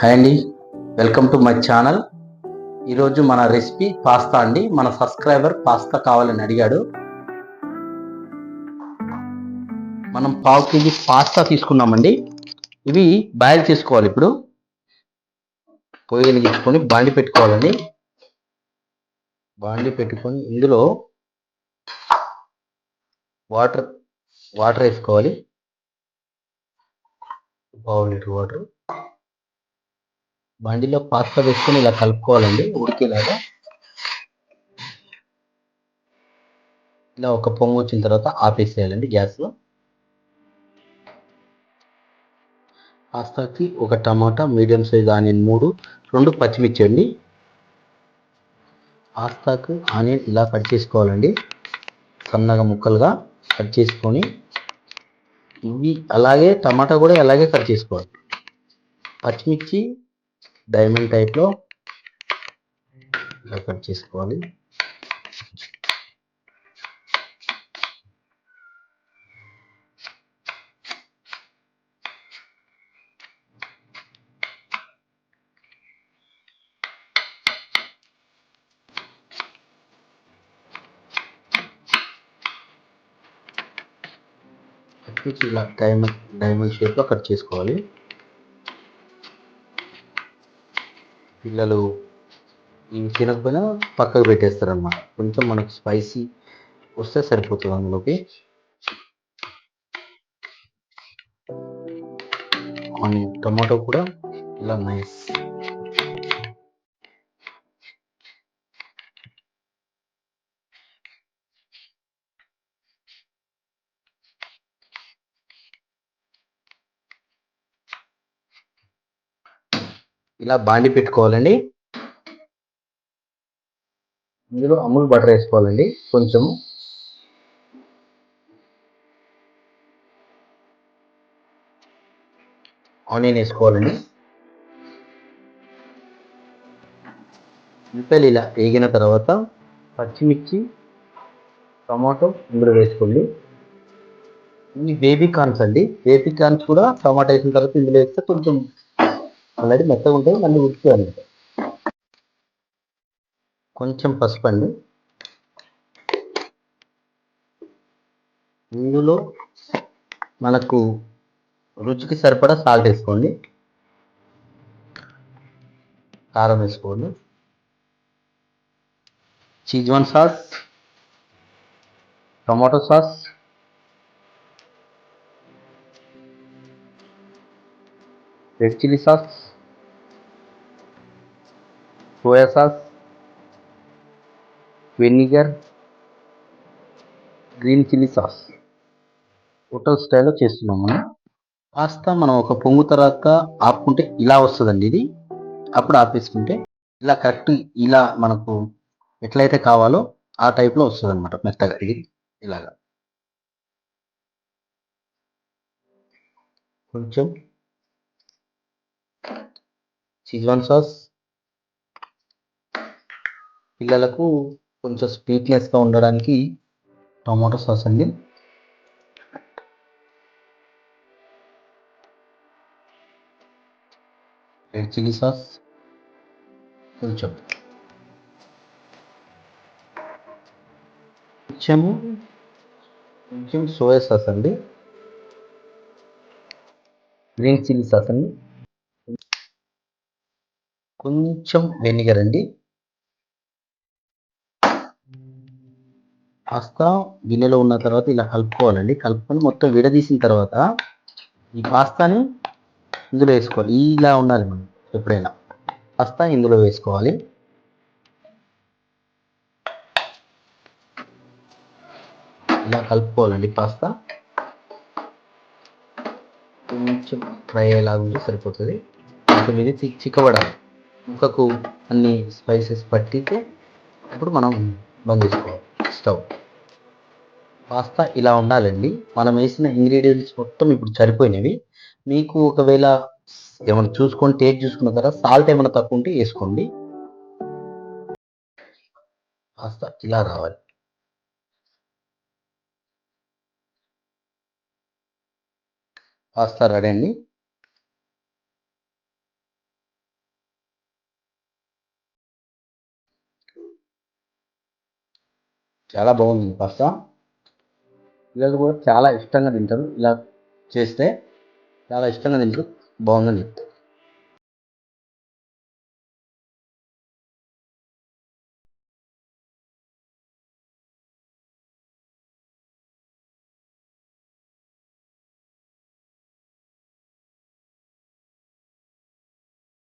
Hi అండి. Welcome to my channel. ఈరోజు మన రెసిపీ పాస్తా అండి. మన సబ్స్క్రైబర్ పాస్తా కావాలని అడిగాడు. మనం పావు కేజీ పాస్తా తీసుకున్నామండి. ఇవి బాయిల్ చేసుకోవాలి ఇప్పుడు. పొయ్యి వెలిగించుకొని బాండి పెట్టుకోవాలండి. బాండి పెట్టుకొని ఇందులో వాటర్ వాటర్ వేసుకోవాలి. పావు లీటర్ వాటర్. బండిలో పాస్తా వేసుకొని ఇలా కలుపుకోవాలండి ఉడికేలాగా. ఇలా ఒక పొంగు వచ్చిన తర్వాత ఆపేసేయాలండి గ్యాస్లో పాస్తాకి ఒక టమాటా మీడియం సైజ్ ఆనియన్ మూడు రెండు పచ్చిమిర్చి అండి. పాస్తాకు ఆనియన్ ఇలా కట్ చేసుకోవాలండి. సన్నగా ముక్కలుగా కట్ చేసుకొని ఇవి అలాగే టమాటా కూడా అలాగే కట్ చేసుకోవాలి. పచ్చిమిర్చి డైమండ్ టైప్లో ఇలా కట్ చేసుకోవాలి. ఇలా డైమండ్ డైమండ్ షేప్లో కట్ చేసుకోవాలి. పిల్లలు ఇవి తినకపోయినా పక్కకు పెట్టేస్తారు అనమాట కొంచెం మనకు స్పైసీ వస్తే సరిపోతుంది అందులోకి. ఆనియన్ టమాటో కూడా ఇలా నైస్. ఇలా బాండి పెట్టుకోవాలండి. ఇందులో అమూల్ బటర్ వేసుకోవాలండి. కొంచెము ఆనియన్ వేసుకోవాలండి. ఉల్లిపాయలు ఇలా వేగిన తర్వాత పచ్చిమిర్చి టమాటో ఇందులో వేసుకోండి. ఇవి బేబీ కార్న్స్ అండి. బేబీ కార్న్స్ కూడా టమాటా వేసిన తర్వాత ఇందులో వేస్తే కొంచెం ఆల్రెడీ మెత్తగా ఉంటుంది మళ్ళీ ఉడికిపోయాలి కొంచెం పసుపు అండి. ఇందులో మనకు రుచికి సరిపడా సాల్ట్ వేసుకోండి. కారం వేసుకోండి. Schezwan sauce tomato sauce red chilli sauce soya sauce vinegar green chilli sauce. Hotel స్టైల్లో చేస్తున్నాం మనం. పాస్తా మనం ఒక పొంగు తర్వాత ఆపుకుంటే ఇలా వస్తుందండి ఇది. అప్పుడు ఆపేసుకుంటే ఇలా కరెక్ట్ ఇలా మనకు ఎట్లయితే కావాలో ఆ టైప్లో వస్తుంది అనమాట మెత్తగా. ఇది ఇలాగా. కొంచెం చిజ్వాన్ సాస్ పిల్లలకు కొంచెం స్వీట్నెస్గా ఉండడానికి టమాటో సాస్ అండి. రెడ్ చిల్లీ సాస్ కొంచెం కొంచెము కొంచెం సోయా సాస్ అండి. గ్రీన్ చిల్లీ సాస్ అండి. కొంచెం వెనిగర్ అండి. పాస్తా గిన్నెలో ఉన్న తర్వాత ఇలా కలుపుకోవాలండి. కలుపుకొని మొత్తం విడదీసిన తర్వాత ఈ పాస్తాని ఇందులో వేసుకోవాలి. ఇలా ఉండాలి మనం ఎప్పుడైనా. పాస్తా ఇందులో వేసుకోవాలి. ఇలా కలుపుకోవాలండి పాస్తా. కొంచెం ఫ్రై అయ్యేలాగా ఉంటే సరిపోతుంది. కొంచెం ఇది చి- చిక్కబడాలి. ముక్కకు అన్ని స్పైసెస్ పట్టితే అప్పుడు మనం బంద్ చేసుకోవాలి. స్టవ్ పాస్తా ఇలా ఉండాలండి. మనం వేసిన ఇంగ్రీడియంట్స్ మొత్తం ఇప్పుడు సరిపోయినవి. మీకు ఒకవేళ ఏమైనా చూసుకొని టేస్ట్ చూసుకున్న తర్వాత సాల్ట్ ఏమైనా తక్కువ ఉంటే వేసుకోండి. పాస్తా ఇలా రావాలి. పాస్తా రెడీ అండి. చాలా బాగుంది పాస్తా పిల్లలు కూడా చాలా ఇష్టంగా తింటారు. ఇలా చేస్తే చాలా ఇష్టంగా తింటారు. బాగుందని చెప్తారు